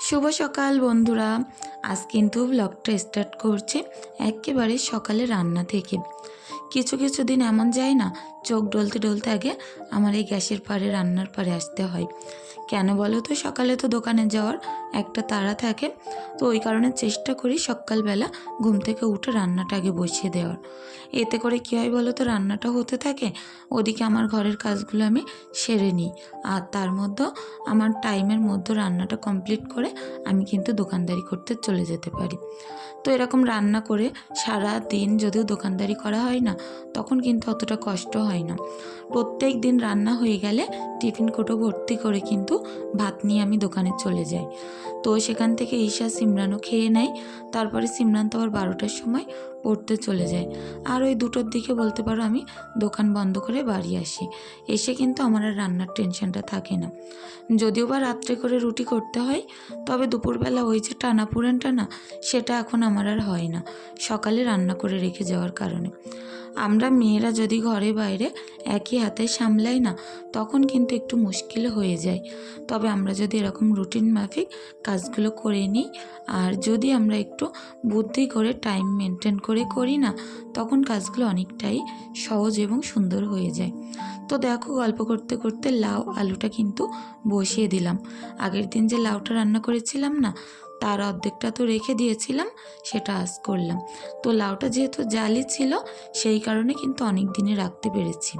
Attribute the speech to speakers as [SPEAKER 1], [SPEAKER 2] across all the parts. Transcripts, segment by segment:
[SPEAKER 1] শুভ সকাল বন্ধুরা। আজ কিন্তু ব্লগটা স্টার্ট করছে একেবারে সকালে রান্না থেকে। কিছু কিছু দিন এমন যায় না, চোখ ডলতে ডলতে আগে আমার এই গ্যাসের পাড়ে, রান্নার পাড়ে আসতে হয়। কেন বলো তো? সকালে তো দোকানে যাওয়ার একটা তাড়া থাকে। তো ওই কারণে চেষ্টা করি সকালবেলা ঘুম থেকে উঠে রান্নাটা আগে বসিয়ে দেওয়ার। এতে করে কী হয় বলো তো? রান্নাটা হতে থাকে, ওদিকে আমার ঘরের কাজগুলো আমি সেরে নিই। আর তার মধ্যে আমার টাইমের মধ্যে রান্নাটা কমপ্লিট করে আমি কিন্তু দোকানদারি করতে চলে যেতে পারি। তো এরকম রান্না করে সারা দিন যদিও দোকানদারি করা হয় না তখন কিন্তু অতটা কষ্ট হয় না। প্রত্যেক দিন রান্না হয়ে গেলে টিফিন কোটো ভর্তি করে কিন্তু ভাত নিয়ে আমি দোকানে চলে যাই। তো সেখান থেকে ঈশা সিমরানও খেয়ে নেয়। তারপরে সিমরান তো আবার বারোটার সময় পড়তে চলে যায়। আর ওই দুটোর দিকে বলতে পারো আমি দোকান বন্ধ করে বাড়ি আসি। এসে কিন্তু আমার আর রান্নার টেনশনটা থাকে না। যদিও বা রাত্রে করে রুটি করতে হয়, তবে দুপুরবেলা ওই যে টানা পুরেন টানা সেটা এখন আমার আর হয় না। সকালে রান্না করে রেখে যাওয়ার কারণে। আমরা মেয়েরা যদি ঘরে বাইরে একই হাতে সামলাই না, তখন কিন্তু একটু মুশকিল হয়ে যায়। তবে আমরা যদি এরকম রুটিন মাফিক কাজগুলো করে নিই। আর যদি আমরা একটু বুদ্ধি করে টাইম মেনটেন করে করি না, তখন কাজগুলো অনেকটাই সহজ এবং সুন্দর হয়ে যায়। তো দেখো, গল্প করতে করতে লাউ আলুটা কিন্তু বসিয়ে দিলাম। আগের দিন যে লাউটা রান্না করেছিলাম না তার অর্ধেকটা তো রেখে দিয়েছিলাম, সেটা আজ করলাম। তো লাউটা যেহেতু জালি ছিল, সেই কারণে কিন্তু অনেক দিনে রাখতে পেরেছি।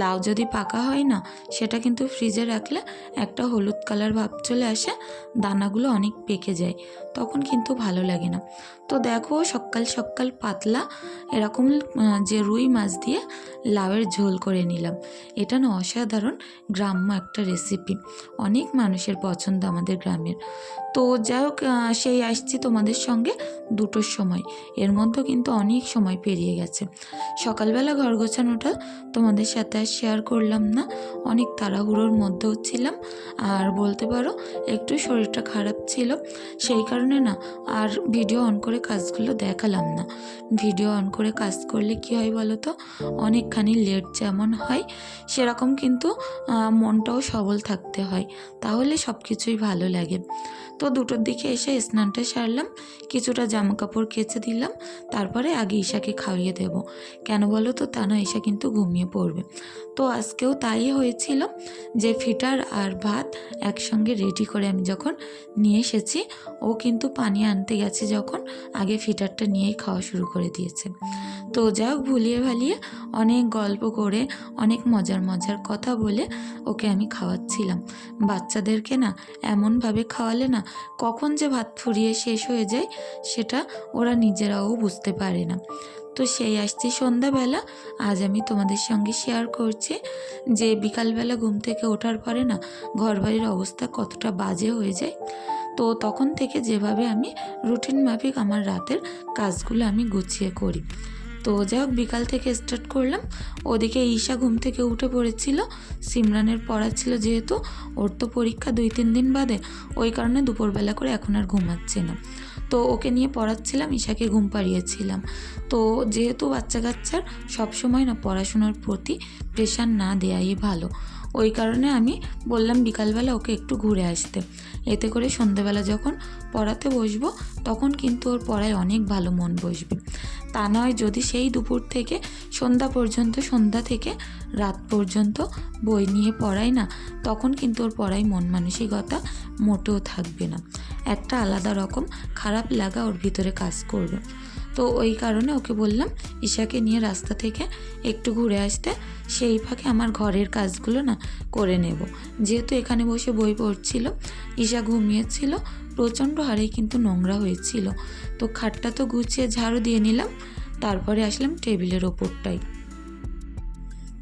[SPEAKER 1] লাউ যদি পাকা হয় না, সেটা কিন্তু ফ্রিজে রাখলে একটা হলুদ কালার ভাব চলে আসে, দানাগুলো অনেক পেকে যায়, তখন কিন্তু ভালো লাগে না। তো দেখো, সকাল সকাল পাতলা এরকম যে রুই মাছ দিয়ে লাউয়ের ঝোল করে নিলাম। এটা না অসাধারণ গ্রাম্য একটা রেসিপি অনেক মানুষের পছন্দ আমাদের গ্রামের। তো যাই হোক সেই আসছি তোমাদের সঙ্গে দুটোর সময়। এর মধ্যে কিন্তু অনেক সময় পেরিয়ে গেছে। সকালবেলা ঘর গোছানোটা তোমাদের সাথে আর শেয়ার করলাম না। অনেক তাড়াহুড়োর মধ্যেও ছিলাম। আর বলতে পারো, একটু শরীরটা খারাপ ছিল। সেই কারণে না, আর ভিডিও অন করে কাজগুলো দেখালাম না। ভিডিও অন করে কাজ করলে কি হয় বলো তো? অনেকখানি লেট যেমন হয়, সেরকম কিন্তু মনটাও সবল থাকতে হয়। তাহলে সব কিছুই ভালো লাগে। তো দুটোর দিকে এসে স্নানটা সারলাম, কিছুটা জামা কাপড় কেচে দিলাম, তারপরে আগে ঈশাকে খাইয়ে দেব। কেন বলো তো? তা না, ঈশা কিন্তু ঘুমিয়ে পড়বে। তো আজকেও তাই হয়েছিল যে ফিটার আর ভাত একসঙ্গে রেডি করে আমি যখন নিয়ে এসেছি, ও কিন্তু পানি আনতে গেছে যখন আগে ফিটারটা নিয়েই খাওয়া শুরু করে দিয়েছে। তো যাই হোক, ভুলিয়ে ভালিয়ে অনেক গল্প করে, অনেক মজার মজার কথা বলে ওকে আমি খাওয়াচ্ছিলাম। বাচ্চাদেরকে না এমনভাবে খাওয়ালে না কখন যে ভাত ফুরিয়ে শেষ হয়ে যায়, সেটা ওরা নিজেরাও বুঝতে পারে না। তো সেই আসছি সন্ধ্যাবেলা। আজ আমি তোমাদের সঙ্গে শেয়ার করছি যে বিকালবেলা ঘুম থেকে ওঠার পরে না, ঘরবাড়ির অবস্থা কতটা বাজে হয়ে যায়। তো তখন থেকে যেভাবে আমি রুটিন মাফিক আমার রাতের কাজগুলো আমি গুছিয়ে করি। তো যাই হোক বিকাল থেকে স্টার্ট করলাম। ওদিকে ঈশা ঘুম থেকে উঠে পড়েছিল। সিমরানের পড়া ছিল যেহেতু, ওর তো পরীক্ষা দুই তিন দিন বাদে। ওই কারণে দুপুরবেলা করে এখন আর ঘুমাচ্ছে না। তো ওকে নিয়ে পড়াচ্ছিলাম, ঈশাকে ঘুম পাড়িয়েছিলাম। তো যেহেতু বাচ্চা কাচ্চার সবসময় না পড়াশোনার প্রতি প্রেশার না দেওয়াই ভালো। ওই কারণে আমি বললাম বিকালবেলা ওকে একটু ঘুরে আসতে। এতে করে সন্ধেবেলা যখন পড়াতে বসবো, তখন কিন্তু ওর পড়ায় অনেক ভালো মন বসবে। তা নয় যদি সেই দুপুর থেকে সন্ধ্যা পর্যন্ত, সন্ধ্যা থেকে রাত পর্যন্ত বই নিয়ে পড়াই না, তখন কিন্তু ওর পড়ায় মন মানসিকতা মোটেও থাকবে না। একটা আলাদা রকম খারাপ লাগা ওর ভিতরে কাজ করবে। তো ওই কারণে ওকে বললাম, ঈশাকে নিয়ে রাস্তা থেকে একটু ঘুরে আসতে, সেই ফাঁকে আমার ঘরের কাজগুলো না করে নেব। যেহেতু এখানে বসে বই পড়ছিল, ঈশা ঘুমিয়েছিল প্রচণ্ড হারেই কিন্তু নোংরা হয়েছিল। তো খাটটা তো গুছিয়ে ঝাড়ু দিয়ে নিলাম, তারপরে আসলাম টেবিলের ওপরটাই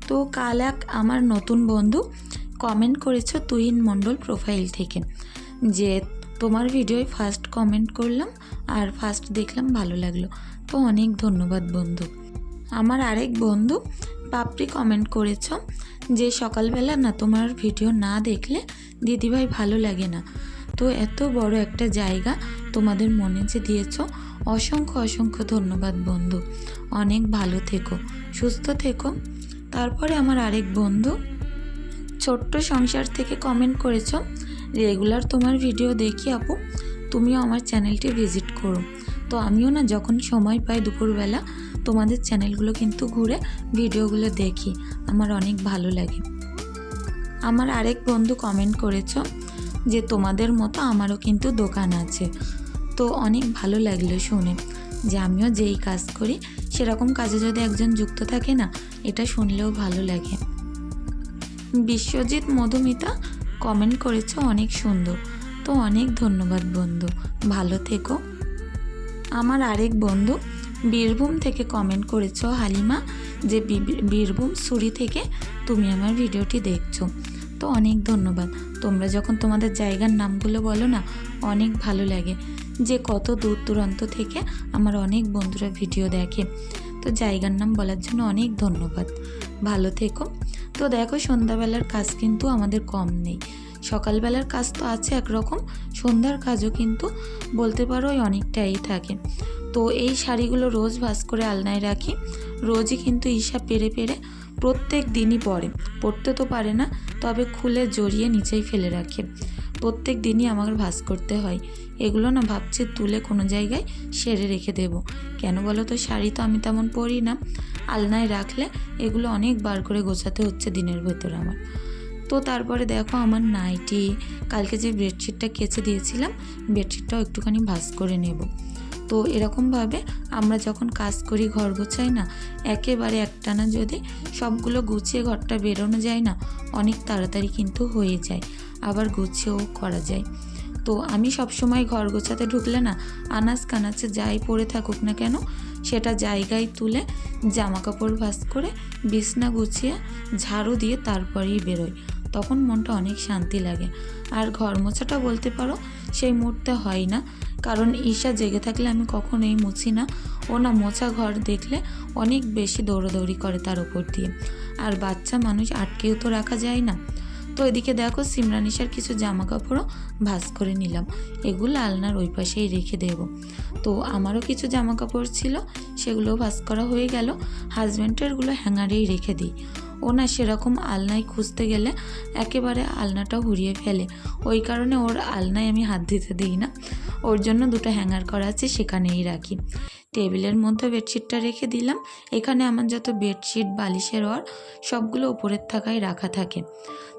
[SPEAKER 1] তো কাল এক আমার নতুন বন্ধু কমেন্ট করেছ তুহিন মণ্ডল প্রোফাইল থেকে, যে তোমার ভিডিওয় ফার্স্ট কমেন্ট করলাম আর ফার্স্ট দেখলাম ভালো লাগল। তো অনেক ধন্যবাদ বন্ধু। আমার আরেক বন্ধু পাপড়ি কমেন্ট করেছ যে সকালবেলা না তোমার ভিডিও না দেখলে দিদিভাই ভালো লাগে না। তো এত বড় একটা জায়গা তোমাদের মনে যে দিয়েছ, অসংখ্য অসংখ্য ধন্যবাদ বন্ধু। অনেক ভালো থেকো, সুস্থ থেকো। তারপরে আমার আরেক বন্ধু, ছোট্ট সংসার থেকে কমেন্ট করেছ, রেগুলার তোমার ভিডিও দেখি আপু, তুমিও আমার চ্যানেলটি ভিজিট করো। তো আমিও না যখন সময় পাই দুপুরবেলা, তোমাদের চ্যানেলগুলো কিন্তু ঘুরে ভিডিওগুলো দেখি, আমার অনেক ভালো লাগে। আমার আরেক বন্ধু কমেন্ট করেছ যে তোমাদের মতো আমারও কিন্তু দোকান আছে। তো অনেক ভালো লাগল শুনে যে আমিও যেই কাজ করি, সেরকম কাজে যদি একজন যুক্ত থাকে না, এটা শুনলেও ভালো লাগে। বিশ্বজিৎ মধুমিতা কমেন্ট করেছ অনেক সুন্দর। তো অনেক ধন্যবাদ বন্ধু, ভালো থেকো। আমার আরেক বন্ধু বীরভূম থেকে কমেন্ট করেছ, হালিমা, যে বীরভূম, সুরি থেকে তুমি আমার ভিডিওটি দেখছ। তো অনেক ধন্যবাদ। তোমরা যখন তোমাদের জায়গার নামগুলো বলো না, অনেক ভালো লাগে। যে কত দূর দূরান্ত থেকে আমার অনেক বন্ধুরা ভিডিও দেখে। তো জায়গার নাম বলার জন্য অনেক ধন্যবাদ। ভালো থেকো। তো দেখো সন্ধ্যাবেলার কাজ কিন্তু আমাদের কম নেই। সকালবেলার কাজ তো আছে একরকম, সন্ধ্যার কাজও কিন্তু বলতে পারো ওই অনেকটাই থাকে। তো এই শাড়িগুলো রোজ ভাস করে আলনায় রাখি, রোজই কিন্তু ঈশা পেরে পেরে প্রত্যেক দিনই পরে। পড়তে তো পারে না, তবে খুলে জড়িয়ে নিচেই ফেলে রাখে। প্রত্যেক দিনই আমার ভাস করতে হয়। এগুলো না ভাবছি তুলে কোনো জায়গায় সেরে রেখে দেব। কেন বলো তো, শাড়ি তো আমি তেমন পরি না। আলনায় রাখলে এগুলো অনেক বার করে গোছাতে হচ্ছে দিনের ভেতর আমার। তো তারপরে দেখো আমার নাইটি, কালকে যে বেডশিটটা কেচে দিয়েছিলাম, বেডশিটটাও একটুখানি ভাস করে নেব। তো এরকমভাবে আমরা যখন কাজ করি ঘর গোছাই না, একেবারে একটানা যদি সবগুলো গুছিয়ে ঘরটা বেরোনো যায় না, অনেক তাড়াতাড়ি কিন্তু হয়ে যায়, আবার গুছিয়েও করা যায়। তো আমি সবসময় ঘর গোছাতে ঢুকলে না, আনাজ কানাচে যাই পড়ে থাকুক না কেন, সেটা জায়গায় তুলে জামা কাপড় ভাস করে বিছনা গুছিয়ে ঝাড়ু দিয়ে তারপরেই বেরোই। তখন মনটা অনেক শান্তি লাগে। আর ঘর মোছাটা বলতে পারো, সেই মুহূর্তে হয় না। কারণ ঈশা জেগে থাকলে আমি কখনোই মুছি না। ও না মোছা ঘর দেখলে অনেক বেশি দৌড়াদৌড়ি করে তার উপর দিয়ে। আর বাচ্চা মানুষ আটকেও তো রাখা যায় না। তো এদিকে দেখো সিমরানিশার কিছু জামা কাপড়ও ভাঁজ করে নিলাম। এগুলো আলনার ওই পাশেই রেখে দেব। তো আমারও কিছু জামা কাপড় ছিল সেগুলো ভাঁজ করা হয়ে গেল। হাজব্যান্ডেরগুলো হ্যাঙ্গারেই রেখে দিই। ও না সেরকম আলনায় খুঁজতে গেলে একেবারে আলনাটা হুরিয়ে ফেলে। ওই কারণে ওর আলনায় আমি হাত দিতে দিই না। ওর জন্য দুটো হ্যাঙ্গার করা আছে সেখানেই রাখি। টেবিলের মধ্যে বেডশিটটা রেখে দিলাম। এখানে আমার যত বেডশিট, বালিশের ওর সবগুলো উপরের থাকায় রাখা থাকে।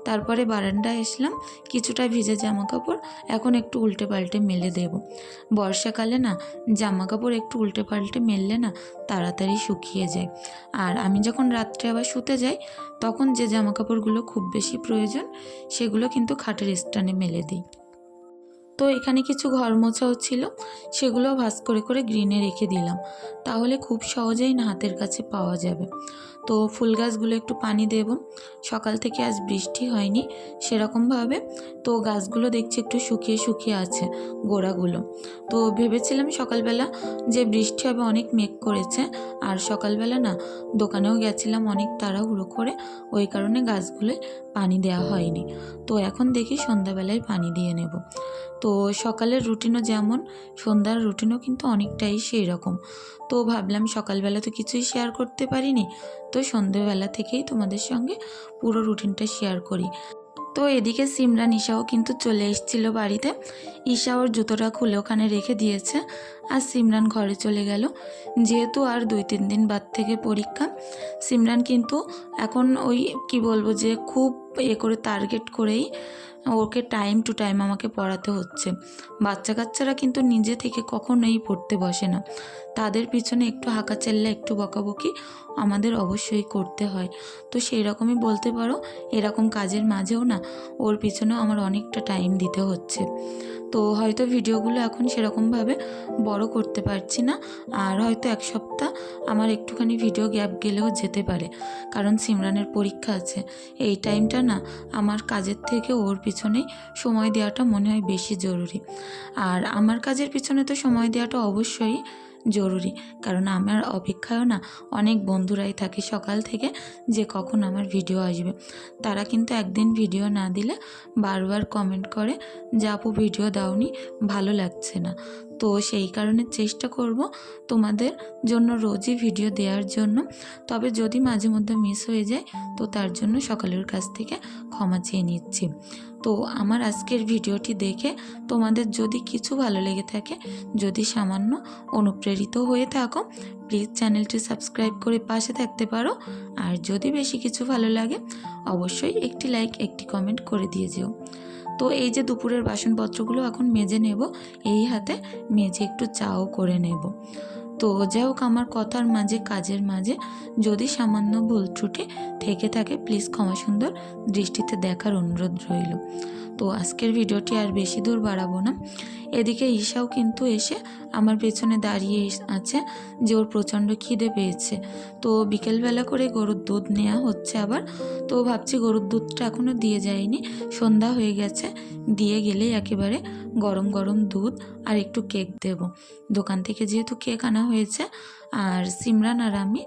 [SPEAKER 1] তারপরে বারান্দায় আসলাম কিছুটা ভিজে জামা কাপড় এখন একটু উল্টে পাল্টে মেলে দেব। বর্ষাকালে না জামা কাপড় একটু উল্টে পাল্টে মেললে না তাড়াতাড়ি শুকিয়ে যায়। আর আমি যখন রাত্রে আবার শুতে যাই, তখন যে জামা কাপড়গুলো খুব বেশি প্রয়োজন, সেগুলো কিন্তু খাটের স্টানে মেলে দিই। তো এখানে কিছু ঘর মোছাও ছিল সেগুলো ভাস করে করে গ্রিনে রেখে দিলাম। তাহলে খুব সহজেই না হাতের কাছে পাওয়া যাবে। তো ফুল গাছগুলো একটু পানি দেব। সকাল থেকে আজ বৃষ্টি হয়নি সেরকমভাবে। তো গাছগুলো দেখছি একটু শুকিয়ে শুকিয়ে আছে গোড়াগুলো। তো ভেবেছিলাম সকালবেলা যে বৃষ্টি হবে অনেক মেঘ করেছে, আর সকালবেলা না দোকানেও গেছিলাম অনেক তাড়াহুড়ো করে। ওই কারণে গাছগুলোয় পানি দেওয়া হয়নি। তো এখন দেখি সন্ধ্যাবেলায় পানি দিয়ে নেব। তো সকালের রুটিনও যেমন, সন্ধ্যার রুটিনও কিন্তু অনেকটাই সেই রকম তো ভাবলাম সকালবেলা তো কিছুই শেয়ার করতে পারিনি, তো সন্ধ্যেবেলা থেকেই তোমাদের সঙ্গে পুরো রুটিনটা শেয়ার করি। তো এদিকে সিমরান ঈশাও কিন্তু চলে এসেছিল বাড়িতে। ঈশা ওর জুতোটা খুলে ওখানে রেখে দিয়েছে আর সিমরান ঘরে চলে গেল। যেহেতু আর দুই, তিন দিন বাদ থেকে পরীক্ষা, সিমরান কিন্তু এখন ওই কি বলব যে খুব এ করে টার্গেট করেই ওকে টাইম টু টাইম আমাকে পড়াতে হচ্ছে। বাচ্চা কাচ্চারা কিন্তু নিজে থেকে কখনোই পড়তে বসে না। তাদের পিছনে একটু হাঁকা চাল্লা একটু বকাবকি আমাদের অবশ্যই করতে হয়। তো সেই রকমই বলতে পারো, এরকম কাজের মাঝেও না ওর পিছনেও আমার অনেকটা টাইম দিতে হচ্ছে। তো হয়তো ভিডিওগুলো এখন সেরকমভাবে বড় করতে পারছি না, আর হয়তো এক সপ্তাহ আমার একটুখানি ভিডিও গ্যাপ গেলেও যেতে পারে। কারণ সিমরানের পরীক্ষা আছে। এই টাইমটা না আমার কাজের থেকে ওর পিছনেই সময় দেওয়াটা মনে হয় বেশি জরুরি। আর আমার কাজের পিছনে তো সময় দেওয়াটা অবশ্যই জরুরি। কারণ আমার অপেক্ষায়ও না অনেক বন্ধুরাই থাকে সকাল থেকে যে কখন আমার ভিডিও আসবে। তারা কিন্তু একদিন ভিডিও না দিলে বারবার কমেন্ট করে যে, আপু, ভিডিও দাওনি, ভালো লাগছে না। তো সেই কারণে চেষ্টা করব তোমাদের জন্য রোজই ভিডিও দেওয়ার জন্য। তবে যদি মাঝে মধ্যে মিস হয়ে যায়, তো তার জন্য সকালের কাছ থেকে ক্ষমা চেয়ে নিচ্ছি। তো আমার আজকের ভিডিওটি দেখে তোমাদের যদি কিছু ভালো লেগে থাকে, যদি সামান্য অনুপ্রেরিত হয়ে থাকো প্লিজ চ্যানেলটি সাবস্ক্রাইব করে পাশে থাকতে পারো। আর যদি বেশি কিছু ভালো লাগে, অবশ্যই একটি লাইক একটি কমেন্ট করে দিয়ে যেও। তো এই যে দুপুরের বাসনপত্রগুলো এখন মেজে নেব, এই হাতে মেজে একটু চাও করে নেব। তো যাই হোক আমার কথার মাঝে, কাজের মাঝে যদি সামান্য ভুল ত্রুটি থেকে থাকে প্লিজ ক্ষমা সুন্দর দৃষ্টিতে দেখার অনুরোধ রইল। তো আজকের ভিডিওটি আর বেশি দূর বাড়াবো না। এদিকে ঈশাও কিন্তু এসে আমার পেছনে দাঁড়িয়ে আছে যে ওর প্রচণ্ড খিদে পেয়েছে। তো বিকেলবেলা করে গরুর দুধ নেওয়া হচ্ছে আবার। তো ভাবছি গরুর দুধটা এখনও দিয়ে যায়নি। সন্ধ্যা হয়ে গেছে, দিয়ে গেলেই একেবারে গরম গরম দুধ আর একটু কেক দেব। দোকান থেকে যেহেতু কেক আনা হয়েছে। আর সিমরান আর আমি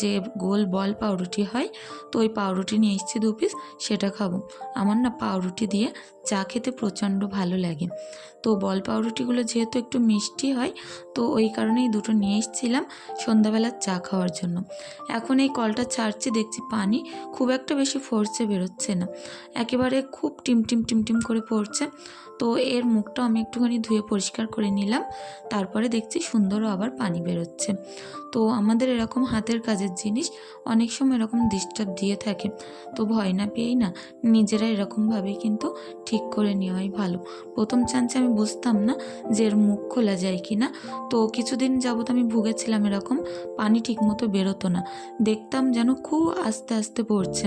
[SPEAKER 1] যে গোল বল পাউরুটি হয়, তো ওই পাউরুটি নিয়ে এসেছি দু পিস সেটা খাব। আমার না পাউরুটি দিয়ে চা খেতে প্রচণ্ড ভালো লাগে। তো বল পাউরুটিগুলো যেহেতু একটু মিষ্টি হয়, তো ওই কারণেই দুটো নিয়ে এসেছিলাম সন্ধ্যাবেলার চা খাওয়ার জন্য। এখন এই কলটা ছাড়ছি, দেখছি পানি খুব একটা বেশি ফোর্সে বেরোচ্ছে না। একেবারে খুব টিম টিম টিম টিম করে পড়ছে। তো এর মুখটা আমি একটুখানি ধুয়ে পরিষ্কার করে নিলাম, তারপরে দেখছি সুন্দরও আবার পানি বেরোচ্ছে। তো আমাদের এরকম হাতের কাজের জিনিস অনেক সময় এরকম ডিস্টার্ব দিয়ে থাকে। তো ভয় না পেয়েই না, নিজেরা এরকমভাবেই কিন্তু ঠিক করে নেওয়াই ভালো। প্রথম চান্সে আমি বুঝতাম না যে এর মুখ খোলা যায় কি না তো কিছুদিন যাবত আমি ভুগেছিলাম এরকম, পানি ঠিকমতো বেরোতো না। দেখতাম যেন খুব আস্তে আস্তে পড়ছে।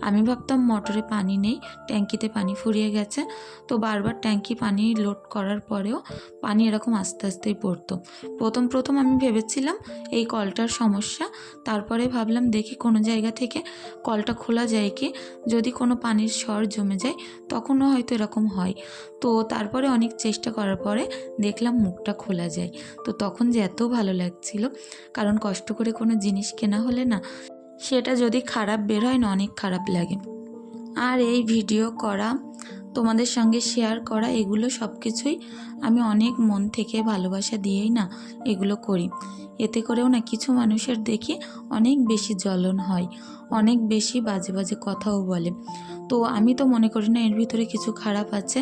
[SPEAKER 1] আমি ভাবতাম মোটরে পানি নেই, ট্যাঙ্কিতে পানি ফুরিয়ে গেছে। তো বারবার ট্যাঙ্কি পানি লোড করার পরেও পানি এরকম আস্তে আস্তেই পড়তো। প্রথম প্রথম আমি ভেবেছিলাম এই কলটার সমস্যা। তারপরে ভাবলাম, দেখি কোনো জায়গা থেকে কলটা খোলা যায় কি? যদি কোনো পানির স্বর জমে যায়, তখনও হয়তো এরকম হয়। তো তারপরে অনেক চেষ্টা করার পরে দেখলাম মুখটা খোলা যায়। তো তখন যে এত ভালো লাগছিল, কারণ কষ্ট করে কোনো জিনিস কেনা হলে না, সেটা যদি খারাপ বের হয় না, অনেক খারাপ লাগে। আর এই ভিডিও করা, তোমাদের সঙ্গে শেয়ার করা, এগুলো সব কিছুই আমি অনেক মন থেকে ভালোবাসা দিয়েই না এগুলো করি। এতে করেও না কিছু মানুষের দেখি অনেক বেশি জ্বলন হয়, অনেক বেশি বাজে বাজে কথাও বলে। তো আমি তো মনে করি না এর ভিতরে কিছু খারাপ আছে।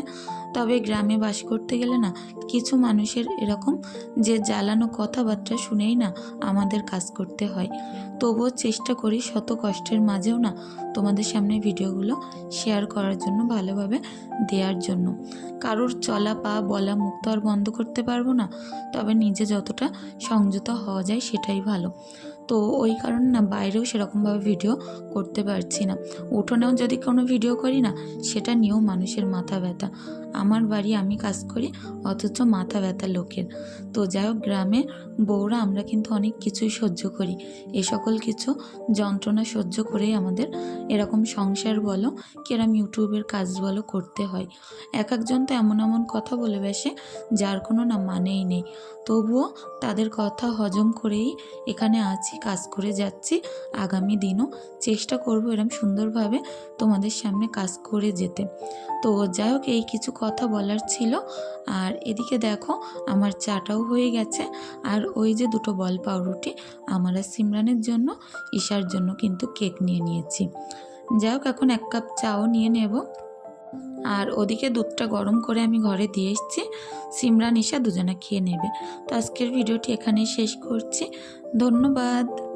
[SPEAKER 1] তবে গ্রামে বাস করতে গেলে না কিছু মানুষের এরকম যে জ্বালানো কথাবার্তা শুনেই না আমাদের কাজ করতে হয়। তবুও চেষ্টা করি শত কষ্টের মাঝেও না তোমাদের সামনে ভিডিওগুলো শেয়ার করার জন্য, ভালোভাবে দেওয়ার জন্য। কারোর চলা পা বলা মুখ তো আর বন্ধ করতে পারব না, তবে নিজে যতটা সংযত হওয়া যায় সেটাই ভালো। তো ওই কারণে না বাইরেও সেরকমভাবে ভিডিও করতে পারছি না। উঠোনেও যদি কোনো ভিডিও করি না, সেটা নিয়েও মানুষের মাথা ব্যথা। আমার বাড়ি আমি কাজ করি, অথচ মাথা ব্যথা লোকের। তো যাই হোক গ্রামে বউরা আমরা কিন্তু অনেক কিছুই সহ্য করি। এ সকল কিছু যন্ত্রণা সহ্য করেই আমাদের এরকম সংসার বলো, কিরম ইউটিউবের কাজ বলো করতে হয়। এক একজন তো এমন এমন কথা বলে বেসে, যার কোনো না মানেই নেই। তবুও তাদের কথা হজম করেই এখানে আছি, কাজ করে যাচ্ছি। আগামী দিনও চেষ্টা করব এরম সুন্দরভাবে তোমাদের সামনে কাজ করে যেতে। তো যাই হোক, এই কিছু কথা বলার ছিল। আর এদিকে দেখো, আমার চাটাও হয়ে গেছে। আর ওই যে দুটো বল পাউরুটি, আমার আর সিমরানের জন্য, ঈশার জন্য কিন্তু কেক নিয়ে নিয়েছি। যাই হোক, এখন এক কাপ চাও নিয়ে নেব। আর ওদিকে দুধটা গরম করে আমি ঘরে দিয়ে এসেছি। সিমরান, ঈশা দুজনে খেয়ে নেবে। তো আজকের ভিডিওটি এখানেই শেষ করছি। ধন্যবাদ।